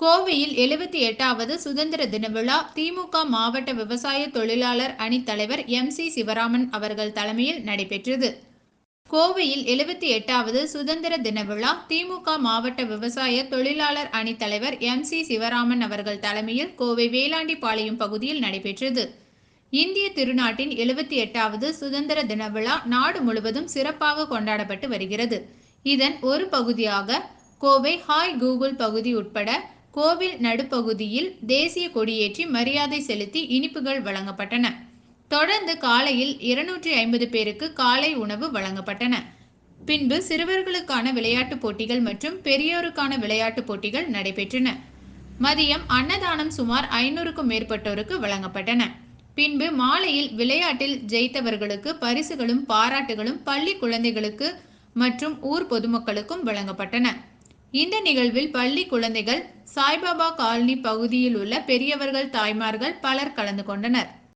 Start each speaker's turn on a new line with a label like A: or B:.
A: கோவையில் எழுபத்தி எட்டாவது சுதந்திர தின விழா திமுக மாவட்ட விவசாய தொழிலாளர் அணி தலைவர் எம் சி சிவராமன் அவர்கள் தலைமையில் நடைபெற்றது. கோவையில் எழுபத்தி எட்டாவது சுதந்திர தின விழா திமுக மாவட்ட விவசாய தொழிலாளர் அணி தலைவர் எம் சி சிவராமன் அவர்கள் தலைமையில் கோவை வேளாண்டிபாளையம் பகுதியில் நடைபெற்றது. இந்திய திருநாட்டின் எழுபத்தி எட்டாவது சுதந்திர தின விழா நாடு முழுவதும் சிறப்பாக கொண்டாடப்பட்டு வருகிறது. இதன் ஒரு பகுதியாக கோவை ஹாய் கூகுள் பகுதி உட்பட கோவில் நடுப்பகுதியில் தேசிய கொடியேற்றி மரியாதை செலுத்தி இனிப்புகள் வழங்கப்பட்டன. தொடர்ந்து காலையில் இருநூற்றி ஐம்பது பேருக்கு காலை உணவு வழங்கப்பட்டன. பின்பு சிறுவர்களுக்கான விளையாட்டுப் போட்டிகள் மற்றும் பெரியோருக்கான விளையாட்டுப் போட்டிகள் நடைபெற்றன. மதியம் அன்னதானம் சுமார் ஐநூறுக்கும் மேற்பட்டோருக்கு வழங்கப்பட்டன. பின்பு மாலையில் விளையாட்டில் ஜெயித்தவர்களுக்கு பரிசுகளும் பாராட்டுகளும் பள்ளி குழந்தைகளுக்கு மற்றும் ஊர் பொதுமக்களுக்கும் வழங்கப்பட்டன. இந்த நிகழ்வில் பள்ளி குழந்தைகள் சாய்பாபா காலனி பகுதியில் உள்ள பெரியவர்கள் தாய்மார்கள் பலர் கலந்து கொண்டனர்.